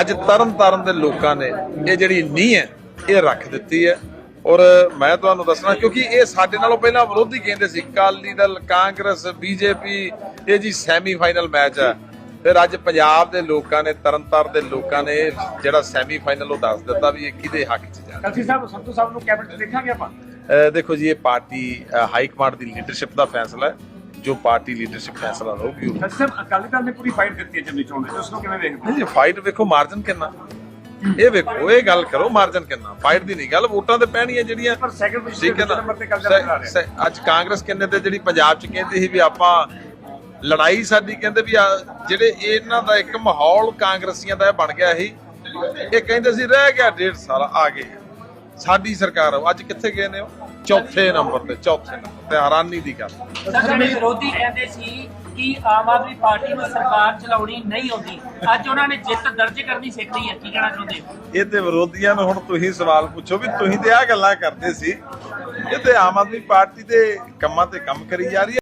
ਅੱਜ ਤਰਨ ਤਾਰਨ ਦੇ ਲੋਕਾਂ ਨੇ ਇਹ ਜਿਹੜੀ ਨੀਂਹ ਹੈ ਇਹ ਰੱਖ ਦਿੱਤੀ ਹੈ। ਔਰ ਮੈਂ ਤੁਹਾਨੂੰ ਦੱਸਣਾ ਕਿਉਂਕਿ ਇਹ ਸਾਡੇ ਨਾਲੋਂ ਪਹਿਲਾਂ ਵਿਰੋਧੀ ਕਹਿੰਦੇ ਸੀ ਅਕਾਲੀ ਦਲ ਕਾਂਗਰਸ ਬੀਜੇਪੀ ਇਹ ਜੀ ਸੈਮੀ ਫਾਈਨਲ ਮੈਚ ਹੈ। ਫਿਰ ਅੱਜ ਪੰਜਾਬ ਦੇ ਲੋਕਾਂ ਨੇ ਤਰਨਤਾਰਨ ਦੇ ਲੋਕਾਂ ਨੇ ਜਿਹੜਾ ਸੈਮੀ ਫਾਈਨਲ ਉਹ ਦੱਸ ਦਿੱਤਾ ਵੀ ਇਹ ਕਿਹਦੇ ਹੱਕ 'ਚ ਜਾਣਾ। ਕਲਸੀ ਸਾਹਿਬ ਸੰਧੂ ਸਾਹਿਬ ਨੂੰ ਕੈਬਨਿਟ ਦੇਖਾਂਗੇ ਆਪਾਂ? ਦੇਖੋ ਜੀ ਇਹ ਪਾਰਟੀ ਹਾਈ ਕਮਾਂਡ ਦੀ ਲੀਡਰਸ਼ਿਪ ਦਾ ਫੈਸਲਾ ਹੈ। ਜੋ ਪਾਰਟੀ ਲੀਡਰਸ਼ਿਪ ਫੈਸਲਾ ਲਊਗੀ ਉਹ ਸਾਹਿਬ ਅਕਾਲੀ ਦਲ ਨੇ ਪੂਰੀ ਫਾਈਟ ਦਿੱਤੀ ਹੈ ਜੰਮੀ ਚੋਣ ਵਿੱਚ ਉਸ ਨੂੰ ਕਿਵੇਂ ਵੇਖਦੇ ਨਹੀਂ ਫਾਈਟ ਵੇਖੋ ਮਾਰਜਨ ਕਿੰਨਾ? ਇਹ ਵੇਖੋ ਇਹ ਗੱਲ ਕਰੋ ਮਾਰਜਨ ਕਿੰਨਾ? ਫਾਈਟ ਦੀ ਨਹੀਂ ਗੱਲ ਵੋਟਾਂ ਤੇ ਪੈਣੀਆਂ ਜਿਹੜੀਆਂ। ਪਰ ਸੈਕੰਡ ਪੋਜੀਸ਼ਨ ਨੰਬਰ ਤੇ ਕਬਜ਼ਾ ਕਰ ਰਿਹਾ ਅੱਜ ਕਾਂਗਰਸ ਕਹਿੰਦੇ ਤੇ ਜਿਹੜੀ ਪੰਜਾਬ ਚ ਕਹਿੰਦੇ ਸੀ ਵੀ ਆਪਾਂ ਲੜਾਈ ਸਾਡੀ ਕਹਿੰਦੇ ਵੀ ਜਿਹੜੇ ਇਹਨਾਂ ਦਾ ਇੱਕ ਮਾਹੌਲ ਕਾਂਗਰਸੀਆਂ ਦਾ ਇਹ ਬਣ ਗਿਆ ਸੀ ਇਹ ਕਹਿੰਦੇ ਸੀ ਰਹਿ ਗਿਆ ਡੇਢ ਸਾਲ ਆ ਗਏ। ਸਾਡੀ ਸਰਕਾਰ। ਅੱਜ ਕਿੱਥੇ ਗਏ ਨੇ ਉਹ? ਚੌਥੇ ਨੰਬਰ ਤੇ ਚੌਥੇ ਨੰਬਰ ਤੇ ਹੈਰਾਨੀ ਦੀ ਗੱਲ। ਸਰ ਜਿਹੜੇ ਵਿਰੋਧੀ ਕਹਿੰਦੇ ਸੀ ਕਿ ਆਮ ਆਦਮੀ ਪਾਰਟੀ ਨੂੰ ਸਰਕਾਰ ਚਲਾਉਣੀ ਨਹੀਂ ਆਉਂਦੀ। ਅੱਜ ਉਹਨਾਂ ਨੇ ਜਿੱਤ ਦਰਜ ਕਰਨੀ ਸਿੱਖ ਲਈ ਹੈ ਕੀ ਕਹਿਣਾ ਚਾਹੁੰਦੇ ਇਹ ਤੇ ਵਿਰੋਧੀਆਂ ਨੂੰ ਹੁਣ ਤੁਸੀਂ ਸਵਾਲ ਪੁੱਛੋ ਵੀ ਤੁਸੀਂ ਤੇ ਆ ਗੱਲਾਂ ਕਰਦੇ ਸੀ। ਇਹ ਤੇ ਆਮ ਆਦਮੀ ਪਾਰਟੀ ਦੇ ਕੰਮਾਂ ਤੇ ਕੰਮ ਕਰੀ ਜਾ ਰਹੀ ਹੈ।